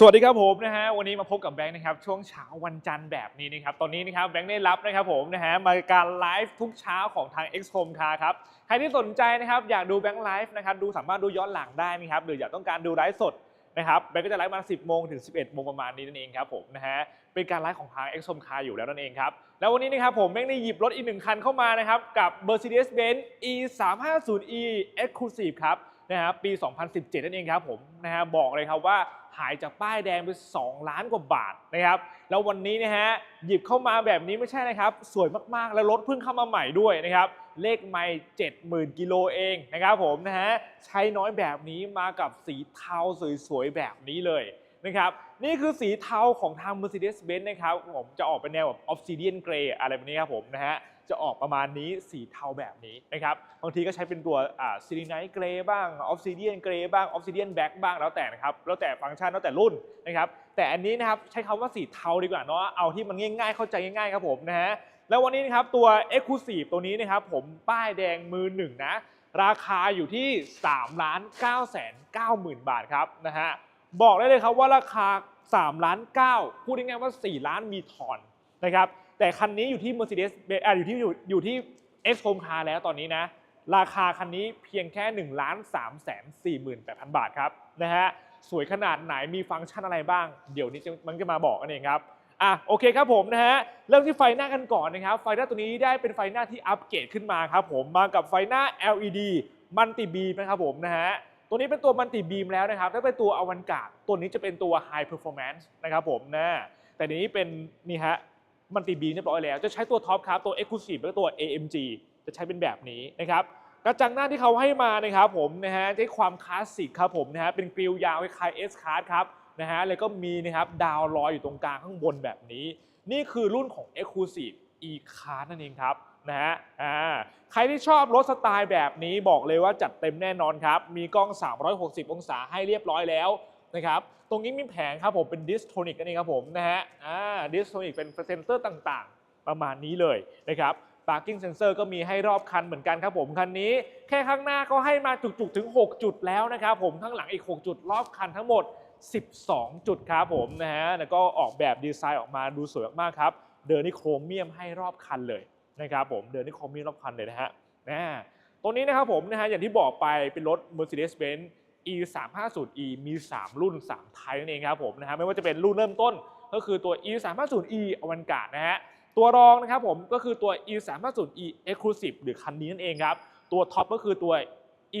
สวัสดีครับผมนะฮะวันนี้มาพบกับแบงค์นะครับช่วงเช้าวันจันทร์แบบนี้นะครับตอนนี้นะครับแบงค์ได้รับนะครับผมนะฮะมาการไลฟ์ทุกเช้าของทาง X Home Car ครับใครที่สนใจนะครับอยากดูแบงค์ไลฟ์นะครับดูสามารถดูย้อนหลังได้นะครับหรืออยากต้องการดูไลฟ์สดนะครับแบงค์ก็จะไลฟ์มา 10 โมงถึง 11 โมงประมาณนี้นั่นเองครับผมนะฮะเป็นการไลฟ์ของทาง X Home Car อยู่แล้วนั่นเองครับแล้ววันนี้นะครับผมแบงค์ได้หยิบรถอีกหนึ่งคันเข้ามานะครับกับ Mercedes-Benz E 3 5 0 E Exclusive ครับ นะครับปี 2017 นั่นเองครับผมนะฮะบอกเลยครับว่าหายจากป้ายแดงไป 2 ล้านกว่าบาทนะครับแล้ววันนี้นะฮะหยิบเข้ามาแบบนี้ไม่ใช่นะครับ สวยมากๆ แล้วรถเพิ่งเข้ามาใหม่ด้วยนะครับเลขไม่70,000 กิโลเองนะครับผมนะฮะใช้น้อยแบบนี้มากับสีเทาสวยๆแบบนี้เลยนะครับนี่คือสีเทาของทาง Mercedes-Benz นะครับผมจะออกเป็นแนวแบบ Obsidian Grey อะไรแบบนี้ครับผมนะฮะ จะออกประมาณนี้สีเทาแบบนี้นะครับบางทีก็ใช้เป็นตัวซิลิไนท์เกรย์บ้างออฟซิเดียนเกรย์บ้างออฟซิเดียนแบ็กบ้างแล้วแต่นะครับแล้วแต่ฟังก์ชันแล้วแต่รุ่นนะครับแต่อันนี้นะครับใช้คำว่าสีเทาดีกว่าเนาะเอาที่มันง่าย ๆ เข้าใจง่ายๆครับผมนะฮะแล้ววันนี้นะครับตัว e x c l u s i v e ตัวนี้นะครับผมป้ายแดงมือหนึ่งนะราคาอยู่ที่3ล้าน9แสน9หมื่นบาทครับนะฮะบอกได้เลยครับว่าราคา3ล้าน9พูดง่ายๆว่า 4 ล้านมีทอนนะครับ แต่คันนี้อยู่ที่ Mercedes อ่าอยู่ที่อยู่อยู่ที่ X Home Car แล้วตอนนี้นะ ราคาคันนี้เพียงแค่1ล้าน3แสน4หมื่น8พันบาทครับนะฮะสวยขนาดไหนมีฟังก์ชันอะไรบ้าง เดี๋ยวนี้มันจะมาบอกกันเองครับอะโอเคครับผมนะฮะเริ่มที่ไฟหน้ากันก่อนนะครับ ไฟหน้าตัวนี้ได้เป็นไฟหน้าที่อัปเกรดขึ้นมาครับผมมากับไฟหน้า LED มัลติบีมนะครับผมนะฮะตัวนี้เป็นตัวมัลติบีมแล้วนะครับถ้าเป็นตัวอวันกาดตัวนี้จะเป็นตัว High Performance นะครับผมนะแต่นี้เป็นนี่ฮะ มันตีบีเรียบร้อยแล้ว จะใช้ตัวท็อปครับตัว Exclusive และตัว AMG จะใช้เป็นแบบนี้นะครับกระจังหน้าที่เขาให้มานะครับผมนะฮะใช้ความคลาสสิกครับผมนะฮะเป็นกริลยาวคล้ายๆ S Card ครับนะฮะแล้วก็มีนะครับดาวลอยอยู่ตรงกลางข้างบนแบบนี้ นี่คือรุ่นของ Exclusive E c a r นั่นเองครับนะฮะอ่าใครที่ชอบรถสไตล์แบบนี้บอกเลยว่าจัดเต็มแน่นอนครับ มีกล้อง 360 องศาให้เรียบร้อยแล้วนะครับ ตรงนี้มีแผงครับผมเป็นดิสโทนิกนั่นเองครับผมนะฮะอ่าดิสโทนิกเป็นเซนเซอร์ต่างๆ ประมาณนี้เลยนะครับ parking sensor ก็มีให้รอบคันเหมือนกันครับผมคันนี้ แค่ข้างหน้าก็ให้มาจุกๆถึง 6 จุดแล้วนะครับผมข้างหลังอีก 6 จุดรอบคันทั้งหมด 12 จุดครับผมนะฮะแล้วก็ออกแบบดีไซน์ออกมาดูสวยมากๆครับเดินนี่โครเมียมให้รอบคันเลยนะครับผมเดินนี่โครเมียมรอบคันเลยนะฮะนะตัวนี้นะครับผมนะฮะอย่างที่บอกไปเป็นรถ Mercedes-Benz E 3 5 0 E มี 3 รุ่น 3 ไทยนั่นเองครับผมนะฮะไม่ว่าจะเป็นรุ่นเริ่มต้นก็คือตัว E 3 5 0 E อวันการ์ดนะฮะตัวรองนะครับผมก็คือตัว E 3 5 0 E Exclusive หรือคันนี้นั่นเองครับ ตัวท็อปก็คือตัว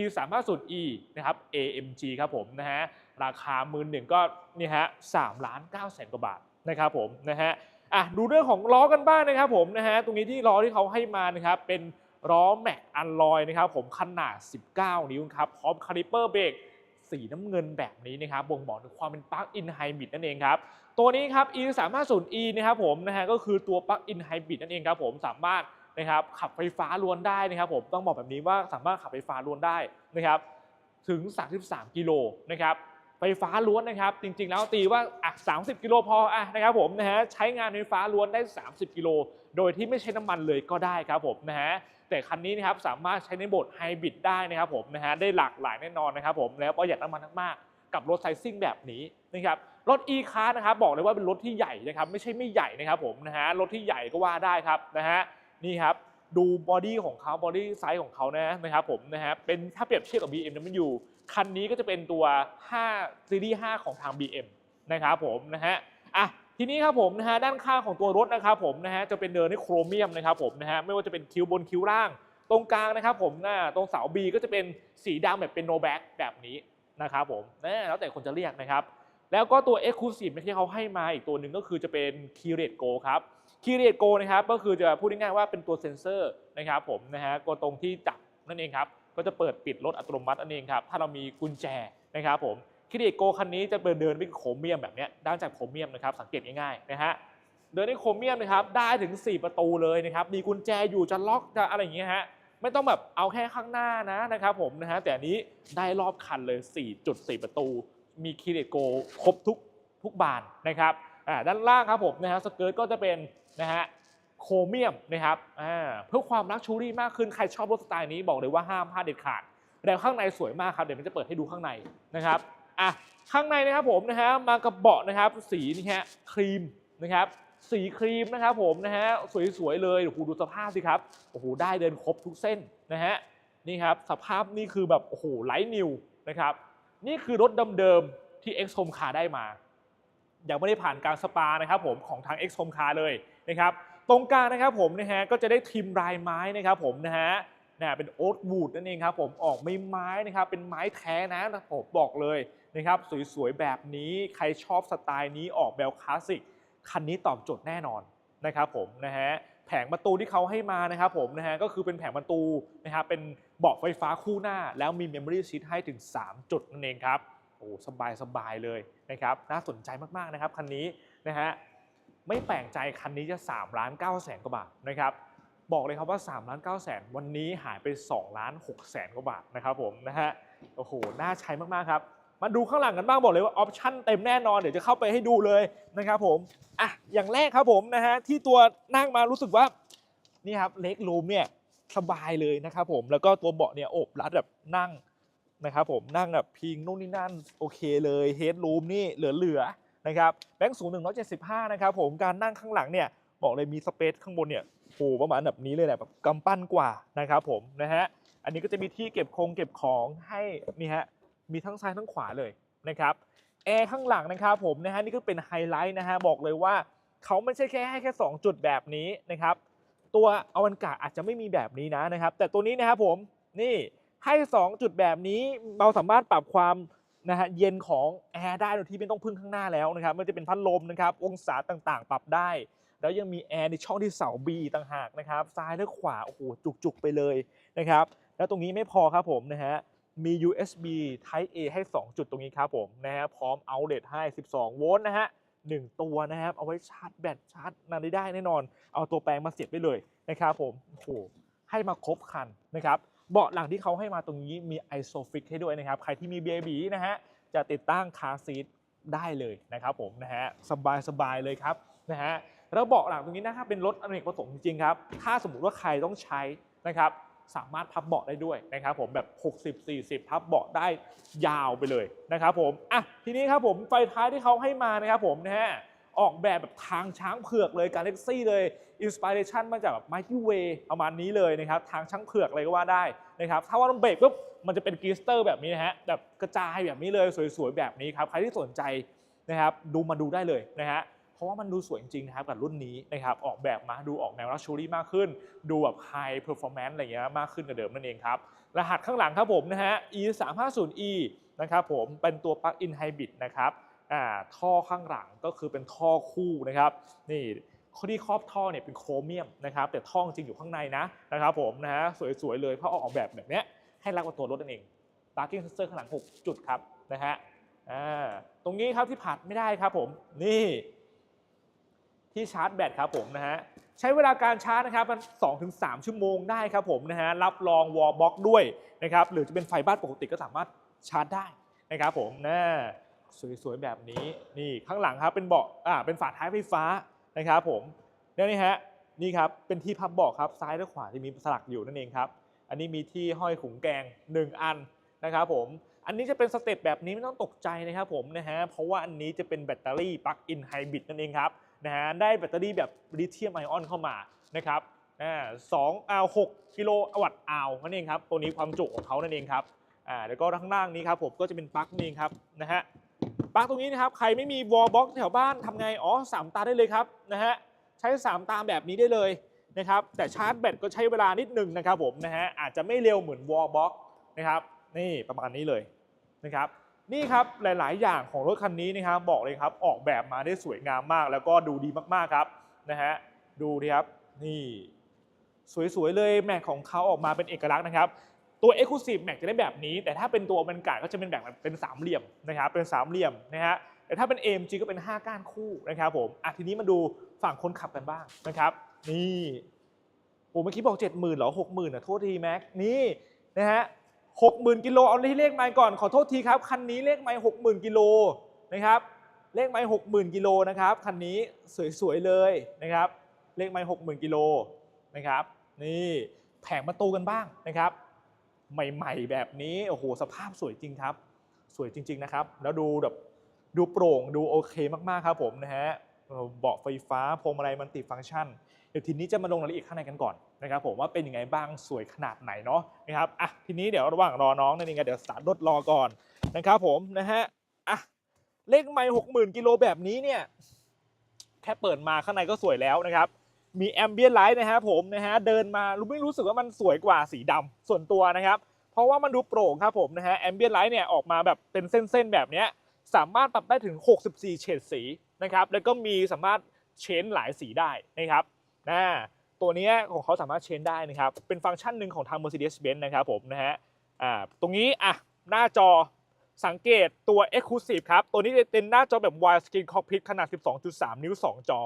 E 3 5 0 E นะครับ AMG ครับผมนะฮะราคามือหนึ่งก็นี่ฮะ3ล้าน9แสนกว่าบาทนะครับผมนะฮะอะดูเรื่องของล้อกันบ้างนะครับผมนะฮะตรงนี้ที่ล้อที่เขาให้มานะครับเป็นล้อแม็กอัลลอยนะครับผมขนาด 19 นิ้วครับพร้อมคาลิเปอร์เบรก สีน้ำเงินแบบนี้นะครับบ่งบอกถึงความเป็นปลั๊กอินไฮบริดนั่นเองครับตัวนี้ครับ e 3 5 0 e นะครับผมนะฮะก็คือตัวปลั๊กอินไฮบริดนั่นเองครับผมสามารถนะครับขับไฟฟ้าล้วนได้นะครับผมต้องบอกแบบนี้ว่าสามารถขับไฟฟ้าล้วนได้นะครับถึง 33 กิโลนะครับไฟฟ้าล้วนนะครับ จริงๆ แล้วตีว่าอะ30 กิโลพออะนะครับผมนะฮะใช้งานไฟฟ้าล้วนได้ 30 กิโล โดยที่ไม่ใช้น้ำมันเลยก็ได้ครับผมนะฮะ แต่คันนี้นะครับสามารถใช้ในโหมดไฮบริดได้นะครับผมนะฮะได้หลากหลายแน่นอนนะครับผมแล้วประหยัดน้ำมันมากๆกับรถไซซิ่งแบบนี้นะครับรถ e c a r นะครับบอกเลยว่าเป็นรถที่ใหญ่นะครับไม่ใช่ไม่ใหญ่นะครับผมนะฮะรถที่ใหญ่ก็ว่าได้ครับนะฮะนี่ครับดูบอดี้ของเขาบอดี้ไซส์ของเขานะนะครับผมนะฮะเป็นถ้าเปรียบเทียบกับ BMW คันนี้ก็จะเป็นตัว 5 ซีรีส์ 5 ของทาง BM นะครับผมนะฮะอะ ทีนี้ครับผมนะฮะด้านข้างของตัวรถนะครับผมนะฮะจะเป็นเดินด้วยโครเมียมนะครับผมนะฮะไม่ว่าจะเป็นคิ้วบนคิ้วล่าง ตรงกลางนะครับผมน้าตรงเสา B ก็จะเป็นสีดำแบบเป็นโนแบ็กแบบนี้นะครับผมนะแล้วแต่คนจะเรียกนะครับ แล้วก็ตัว Exclusive ที่เขาให้มาอีกตัวหนึ่งก็คือจะเป็น k e y r a t e Go ครับ k e y r a t e Go นะครับก็คือจะพูดง่ายๆว่าเป็นตัวเซ็นเซอร์นะครับผมนะฮะก็ตรงที่จับนั่นเองครับก็จะเปิดปิดรถอัตโนมัตินั่นเองครับถ้าเรามีกุญแจนะครับผม คิริโกคันนี้จะเดินเดินด้วยโครเมียมแบบนี้ด้านจากโครเมียมนะครับสังเกตง่ายๆนะฮะเดินด้วยโครเมียมนะครับได้ถึง 4 ประตูเลยนะครับมีกุญแจอยู่จะล็อกจะอะไรอย่างเงี้ยฮะไม่ต้องแบบเอาแค่ข้างหน้านะนะครับผมนะฮะแต่อันนี้ได้รอบคันเลย 4.4 ประตู มีคิริโกครบทุกทุกบานนะครับอ่าด้านล่างครับผมนะฮะสเกิร์ตก็จะเป็นนะฮะโครเมียมนะครับอ่าเพื่อความลักชูรี่มากขึ้นใครชอบรถสไตล์นี้บอกเลยว่าห้ามพลาดเด็ดขาดแล้วข้างในสวยมากครับเดี๋ยวมันจะเปิดให้ดูข้างในนะครับ อะข้างในนะครับผมนะฮะมากับเบาะนะครับสีนี่ฮะครีมนะครับสีครีมนะครับผมนะฮะสวยๆเลยโอ้โหดูสภาพสิครับโอ้โหได้เดินครบทุกเส้นนะฮะนี่ครับสภาพนี่คือแบบโอ้โหไลท์นิวนะครับนี่คือรถเดิมๆที่ X Home Car ได้มา ยังไม่ได้ผ่านการสปานะครับผมของทาง X Home Car เลยนะครับตรงกลางนะครับผมนะฮะก็จะได้ทิมลายไม้นะครับผมนะฮะนะเป็นโอ๊ตวูดนั่นเองครับผมออกไม่ไม้นะครับเป็นไม้แท้นะผมบอกเลย นะครับสวยๆ แบบนี้ใครชอบสไตล์นี้ออกแบบคลาสสิกคันนี้ตอบโจทย์แน่นอนนะครับผมนะฮะแผงประตูที่เขาให้มานะครับผมนะฮะก็คือเป็นแผงประตูนะครับเป็นเบาะไฟฟ้าคู่หน้า แล้วมี Memory Seat ให้ถึง 3 จุดนั่นเองครับโอ้สบายสบายๆเลยนะครับน่าสนใจมากๆนะครับคันนี้นะฮะไม่แปลกใจคันนี้จะ3ล้าน9แสนกว่าบาทนะครับบอกเลยครับว่า3ล้าน9แสนวันนี้หายไป2ล้าน6แสนกว่าบาทนะครับผมนะฮะโอ้โหน่าใช้มากๆครับ มาดูข้างหลังกันบ้างบอกเลยว่าออปชั่นเต็มแน่นอนเดี๋ยวจะเข้าไปให้ดูเลยนะครับผมอะอย่างแรกครับผมนะฮะที่ตัวนั่งมารู้สึกว่านี่ครับเล็กรูมเนี่ยสบายเลยนะครับผมแล้วก็ตัวเบาะเนี่ยอบรัดแบบนั่งนะครับผมนั่งแบบพิงนู่นนี่นั่นโอเคเลยเฮดรูมนี่เหลือๆนะครับแบงค์สูง175นะครับผมการนั่งข้างหลังเนี่ยบอกเลยมีสเปซข้างบนเนี่ยโหประมาณแบบนี้เลยแหละแบบกำปั้นกว่านะครับผมนะฮะอันนี้ก็จะมีที่เก็บคงเก็บของให้นี่ฮะ มีทั้งซ้ายทั้งขวาเลยนะครับแอร์ข้างหลังนะครับผมนะฮะนี่ก็เป็นไฮไลท์นะฮะบอกเลยว่าเขาไม่ใช่แค่ให้แค่ 2 จุดแบบนี้นะครับ ตัวอวันกาอาจจะไม่มีแบบนี้นะนะครับ แต่ตัวนี้นะครับผมนี่ให้ 2 จุดแบบนี้เราสามารถปรับความนะฮะเย็นของแอร์ได้โดยที่ไม่ต้องพึ่งข้างหน้าแล้วนะครับม่ว่าจะเป็นพัดลมนะครับ องศาต่างๆ ปรับได้ แล้วยังมีแอร์ในช่องที่เสา B ต่างหากนะครับซ้ายและขวาโอ้โหจุกๆไปเลยนะครับ แล้วตรงนี้ไม่พอครับผมนะฮะ มี USB Type A ให้ 2 จุดตรงนี้ครับผมนะฮะพร้อม outlet ให้ 12 โวลต์นะฮะหนึ่งตัวนะครับ เอาไว้ชาร์จแบตชาร์จนานได้แน่นอน เอาตัวแปลงมาเสียบได้เลยนะครับผมโอ้โหให้มาครบคันนะครับเบาะหลังที่เขาให้มาตรงนี้มี ISOFIX ให้ด้วยนะครับ ใครที่มีเบบีนะฮะจะติดตั้งคาซีทได้เลยนะครับผมนะฮะสบายสบายๆเลยครับนะฮะแล้วเบาะหลังตรงนี้นะครับเป็นรถอเนกประสงค์จริงๆครับ ถ้าสมมุติว่าใครต้องใช้นะครับ สามารถพับเบาะได้ด้วยนะครับผมแบบ 60-40 พับเบาะได้ยาวไปเลยนะครับผมอะทีนี้ครับผมไฟท้ายที่เขาให้มานะครับผมนะฮะออกแบบแบบทางช้างเผือกเลยการเล็กซี่เลยอินสปิเรชันมาจากแบบไมค์เวย์ประมาณนี้เลยนะครับทางช้างเผือกเลยก็ว่าได้นะครับถ้าว่าต้องเบรกปุ๊บมันจะเป็นกรีสเตอร์แบบนี้นะฮะแบบกระจายแบบนี้เลยสวยๆแบบนี้ครับใครที่สนใจนะครับดูมาดูได้เลยนะฮะ เพราะว่ามันดูสวยจริงๆนะครับกับรุ่นนี้นะครับออกแบบมาดูออกแนวรัชชูรี่มากขึ้น ดูแบบไฮเพอร์ฟอร์แมนซ์อะไรเงี้ยมากขึ้นกว่าเดิมนั่นเองครับรหัสข้างหลังครับผมนะฮะ e 3 5 0 e นะครับผมเป็นตัวปลั๊กอินไฮบริดนะครับอ่าท่อข้างหลังก็คือเป็นท่อคู่นะครับนี่ข้อที่ครอบท่อเนี่ยเป็นโครเมียมนะครับแต่ท่อจริงอยู่ข้างในนะนะครับผมนะฮะสวยๆเลยเพราะออกแบบแบบเนี้ยให้รักกว่าตัวรถนั่นเอง parking sensor ข้างหลัง 6 จุดครับนะฮะอ่าตรงนี้ครับที่ผ่านไม่ได้ครับผมนี่ ที่ชาร์จแบตครับผมนะฮะใช้เวลาการชาร์จนะครับมัน2-3ชั่วโมงได้ครับผมนะฮะรับรองวอลบ็อกด้วยนะครับหรือจะเป็นไฟบ้านปกติก็สามารถชาร์จได้นะครับผมนะสวยๆแบบนี้นี่ข้างหลังครับเป็นเบาะอ่าเป็นฝาท้ายไฟฟ้านะครับผมนี่ฮะนี่ครับเป็นที่พับเบาะครับซ้ายและขวาจะมีสลักอยู่นั่นเองครับอันนี้มีที่ห้อยขุงแกง 1 อันนะครับผมอันนี้จะเป็นสเต็ปแบบนี้ไม่ต้องตกใจนะครับผมนะฮะเพราะว่าอันนี้จะเป็นแบตเตอรี่ปลั๊กอินไฮบริดนั่นเองครับ นะฮะได้แบตเตอรี่แบบลิเธียมไอออนเข้ามานะครับสองอาหกกิโลวัตต์อาวนั่นเองครับตัวนี้ความจุของเขานั่นเองครับอ่าแล้วก็ข้างล่างนี้ครับผมก็จะเป็นปลั๊กนี่ครับนะฮะปลั๊กตรงนี้นะครับใครไม่มีวอลบ็อกแถวบ้านทำไงอ๋อสามตาได้เลยครับนะฮะใช้ 3 ตามแบบนี้ได้เลยนะครับแต่ชาร์จแบตก็ใช้เวลานิดนึงนะครับผมนะฮะอาจจะไม่เร็วเหมือนวอลบ็อกนะครับนี่ประมาณนี้เลยนะครับ นี่ครับหลาย ๆ อย่างของรถคันนี้นะครับบอกเลยครับออกแบบมาได้สวยงามมาก แล้วก็ดูดีมากๆครับนะฮะดูดิครับนี่สวย ๆ เลยแม็กของเขาออกมาเป็นเอกลักษณ์นะครับ ตัว Exclusive Mac จะได้แบบนี้ แต่ถ้าเป็นตัวบรรยากาศก็จะเป็นแบบเป็นสามเหลี่ยมนะครับเป็นสามเหลี่ยมนะฮะแต่ถ้าเป็น AMG ก็เป็น 5 ก้านคู่นะครับผมอะทีนี้มาดูฝั่งคนขับกันบ้างนะครับ นี่โอ้เมื่อกี้บอก 70,000หรอ60,000อะโทษทีแม็กนี่นะฮะ 60,000กิโลเอาที่เลขไมล์ก่อนขอโทษทีครับคันนี้เลขไมล์60,000กิโลนะครับเลขไมล์60,000กิโลนะครับคันนี้สวยๆเลยนะครับเลขไมล์60,000กิโลนะครับนี่แผงประตูกันบ้างนะครับ ใหม่ๆแบบนี้โอ้โหสภาพสวยจริงครับ สวยจริง ๆนะครับ แล้วดูแบบดูโปร่งดูโอเคมากๆครับผมนะฮะเบาะไฟฟ้าพวงมาลัยมันติฟังก์ชัน เดี๋ยวทีนี้จะมาลงรายละเอียดข้างในกันก่อนนะครับผมว่าเป็นยังไงบ้างสวยขนาดไหนเนาะนะครับอะทีนี้เดี๋ยวระหว่างรอน้องนั่นเองเดี๋ยวสตาร์ทรถรอก่อนนะครับผมนะฮะอะเลขไม่หกหมื่นกิโลแบบนี้เนี่ยแค่เปิดมาข้างในก็สวยแล้วนะครับมีแอมเบียนไลท์นะครับผมนะฮะเดินมารู้ไม่รู้สึกว่ามันสวยกว่าสีดำส่วนตัวนะครับ เพราะว่ามันดูโปร่งครับผมนะฮะแอมเบียนไลท์เนี่ยออกมาแบบเป็นเส้นๆแบบเนี้ยสามารถปรับได้ถึง 64 เฉดสีนะครับแล้วก็มีสามารถเชนหลายสีได้นะครับ นะตัวนี้ของเขาสามารถเชนได้นะครับ เป็นฟังก์ชันหนึ่งของทาง Mercedes-Benz นะครับผมนะฮะอ่าตรงนี้อะหน้าจอสังเกตตัว Exclusive ครับ ตัวนี้เป็นหน้าจอแบบ Widescreen Cockpit ขนาด 12.3 นิ้ว 2 จอ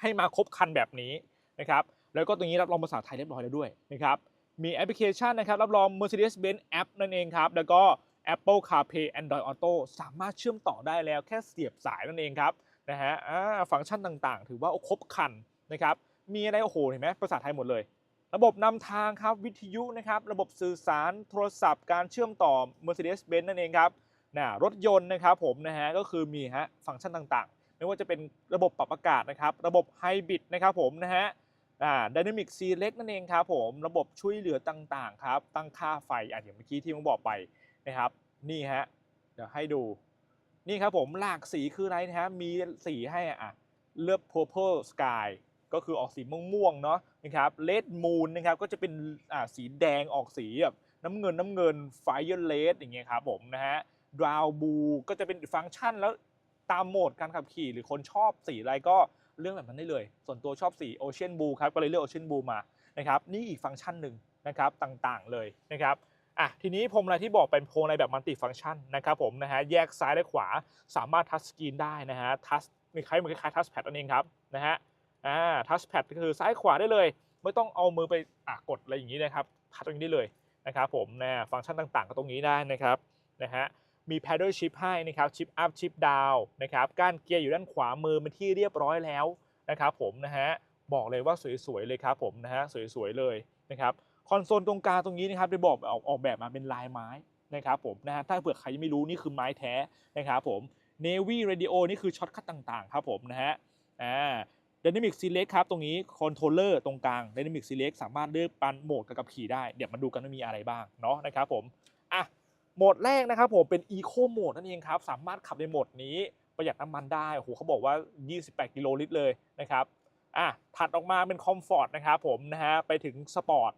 ให้มาครบคันแบบนี้นะครับ แล้วก็ตรงนี้รับรองภาษาไทยเรียบร้อยแล้วด้วยนะครับ มีแอปพลิเคชันนะครับรับรอง Mercedes-Benz App นั่นเองครับ แล้วก็ Apple CarPlay Android Auto สามารถเชื่อมต่อได้แล้วแค่เสียบสายนั่นเองครับนะฮะฟังก์ชันต่างๆ ถือว่าครบคัน นะครับมีอะไรโอ้โหเห็นไหมภาษาไทยหมดเลย ระบบนำทางครับวิทยุนะครับระบบสื่อสารโทรศัพท์การเชื่อมต่อ Mercedes-Benz นั่นเองครับนะรถยนต์นะครับผมนะฮะก็คือมีฮะฟังก์ชันต่างๆ ไม่ว่าจะเป็นระบบปรับอากาศนะครับระบบไฮบริดนะครับผมนะฮะอ่า Dynamic Select นั่นเองครับผมระบบช่วยเหลือต่างๆครับตั้งค่าไฟอะอย่างเมื่อกี้ที่ผมบอกไปนะครับนี่ฮะเดี๋ยวให้ดูนี่ครับผมหลากสีคืออะไรนะฮะมีสีให้อะเลือก purple sky ก็คือออกสีม่วงๆเนาะนะครับ red moon นะครับก็จะเป็นอ่าสีแดงออกสีแบบน้ำเงินน้ำเงิน fire red อย่างเงี้ยครับผมนะฮะ brown blue ก็จะเป็นฟังก์ชันแล้วตามโหมดการขับขี่หรือคนชอบสีอะไรก็เลือกแบบนั้นได้เลย ส่วนตัวชอบสี ocean blue ครับก็เลยเลือก ocean blue มานะครับนี่อีกฟังก์ชันหนึ่งนะครับต่างๆเลยนะครับอะทีนี้พรมอะไรที่บอกเป็นพรมอะไรแบบมัลติฟังก์ชันนะครับผมนะฮะแยกซ้ายและขวาสามารถทัชสกรีนได้นะฮะทัชมีคล้ายเหมือนคล้ายทัชแพดนั่นเองครับนะฮะ อ่าทัชแพดก็คือซ้ายขวาได้เลย ไม่ต้องเอามือไปอะกดอะไรอย่างนี้นะครับทัชตรงนี้ได้เลยนะครับผมนะฟังก์ชันต่างๆ ก็ตรงนี้ได้นะครับนะฮะมี paddle shift ให้นะครับชิปอัพชิปดาวนะครับก้านเกียร์อยู่ด้านขวามือเป็นที่เรียบร้อยแล้วนะครับผมนะฮะบอกเลยว่าสวยๆเลยครับผมนะฮะสวยๆเลยนะครับคอนโซลตรงกลางตรงนี้นะครับได้บอกออกออกแบบมาเป็นลายไม้นะครับผมนะฮะถ้าเผื่อใครยังไม่รู้นี่คือไม้แท้นะครับผม Navy Radio นี่คือช็อตคัทต่างๆครับผมนะฮะอ่า Dynamic Select ครับ ตรงนี้คอนโทรลเลอร์ตรงกลาง Dynamic Select สามารถเลือกปันโหมดกับขี่ได้ เดี๋ยวมาดูกันว่ามีอะไรบ้างเนาะนะครับผมอะโหมดแรกนะครับผมเป็น Eco Mode นั่นเองครับ สามารถขับในโหมดนี้ประหยัดน้ำมันได้โอ้โหเขาบอกว่า 28 กิโลลิตรเลยนะครับอะถัดออกมาเป็น Comfort นะครับผมนะฮะไปถึง Sport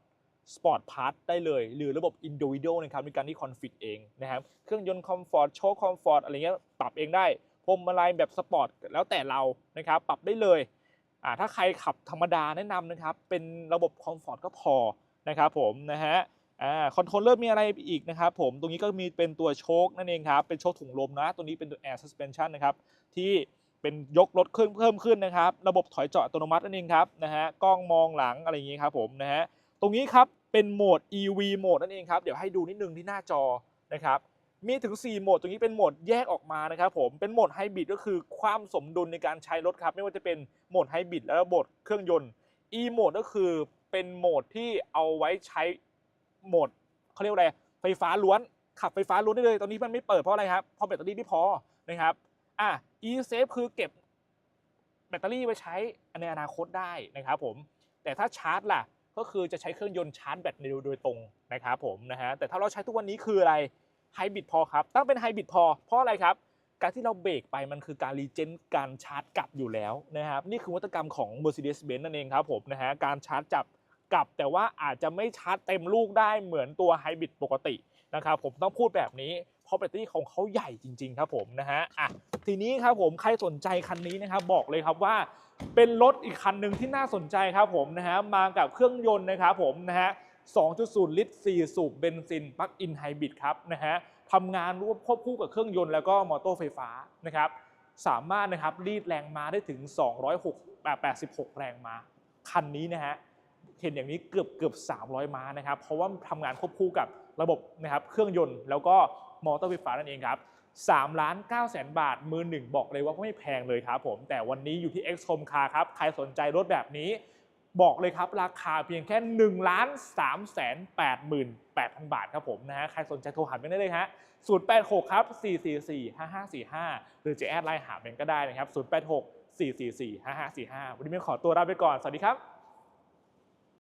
สปอร์ตพาร์ทได้เลย หรือระบบ Individual นะครับในการที่คอนฟิกเองนะครับเครื่องยนต์คอมฟอร์ตโชคคอมฟอร์ตอะไรเงี้ยปรับเองได้พรมมาลัยแบบสปอร์ตแล้วแต่เรานะครับปรับได้เลย ถ้าใครขับธรรมดาแนะนำนะครับ เป็นระบบคอมฟอร์ตก็พอนะครับผมนะฮะคอนโทรลเลอร์มีอะไรอีกนะครับผมตรงนี้ก็มีเป็นตัวโชคนั่นเองครับ เป็นโชคถุงลมนะ ตัวนี้เป็นตัว Air Suspension นะครับ ที่เป็นยกรถขึ้นเพิ่มขึ้นนะครับ ระบบถอยจอดอัตโนมัตินั่นเองครับนะฮะกล้องมองหลังอะไรอย่างนี้ครับผมนะฮะตรงนี้ครับเป็นโหมด EV โหมดนั่นเองครับ เดี๋ยวให้ดูนิดนึงที่หน้าจอนะครับ มีถึง 4 โหมด ตรงนี้เป็นโหมดแยกออกมานะครับผม เป็นโหมดไฮบริดก็คือความสมดุลในการใช้รถครับ ไม่ว่าจะเป็นโหมดไฮบริดและโหมดเครื่องยนต์ E โหมดก็คือเป็นโหมดที่เอาไว้ใช้โหมดเขาเรียกว่าอะไร ไฟฟ้าล้วน ขับไฟฟ้าล้วนได้เลย ตอนนี้มันไม่เปิดเพราะอะไรครับ เพราะแบตเตอรี่ไม่พอนะครับ อะ e safe คือเก็บแบตเตอรี่ไว้ใช้ในอนาคตได้นะครับผม แต่ถ้าชาร์จล่ะ ก็คือจะใช้เครื่องยนต์ชาร์จแบตโดยตรงนะครับผมนะฮะ แต่ถ้าเราใช้ทุกวันนี้คืออะไร ไฮบริดพอครับ ตั้งเป็นไฮบริดพอ เพราะอะไรครับ การที่เราเบรกไปมันคือการรีเจนการชาร์จกลับอยู่แล้วนะครับ นี่คือวัตกรรมของ Mercedes-Benz นั่นเองครับผมนะฮะ การชาร์จจับกลับ แต่ว่าอาจจะไม่ชาร์จเต็มลูกได้เหมือนตัวไฮบริดปกตินะครับผมต้องพูดแบบนี้เพราะแบตเตอรี่ของเขาใหญ่จริง ๆ ครับผมนะฮะอะทีนี้ครับผมใครสนใจคันนี้นะครับบอกเลยครับว่าเป็นรถอีกคันหนึ่งที่น่าสนใจครับผมนะฮะมากับเครื่องยนต์นะครับผมนะฮะ 2.0 ลิตร 4 สูบเบนซินปลั๊กอินไฮบริดครับนะฮะทำงานร่วมควบคู่กับเครื่องยนต์แล้วก็มอเตอร์ไฟฟ้านะครับสามารถนะครับรีดแรงม้าได้ถึง 286 แรงม้า คันนี้นะฮะเห็นอย่างนี้เกือบเกือบ 300 ม้านะครับ เพราะว่าทำงานควบคู่กับระบบนะครับเครื่องยนต์แล้วก็มอเตอร์ไฟฟ้านั่นเองครับ3ล้าน9แสนบาท มือหนึ่งบอกเลยว่าไม่แพงเลยครับผม แต่วันนี้อยู่ที่ X Home Car ครับ ใครสนใจรถแบบนี้ บอกเลยครับ ราคาเพียงแค่1ล้าน3แสน8หมื่น8,000บาทครับผมนะฮะใครสนใจโทรหาไปได้เลยฮะ086ครับ444 5545หรือจะแอดไลน์หาเบงก็ได้นะครับ086 444 5545วันนี้แบงค์ขอตัวลาไปก่อน สวัสดีครับ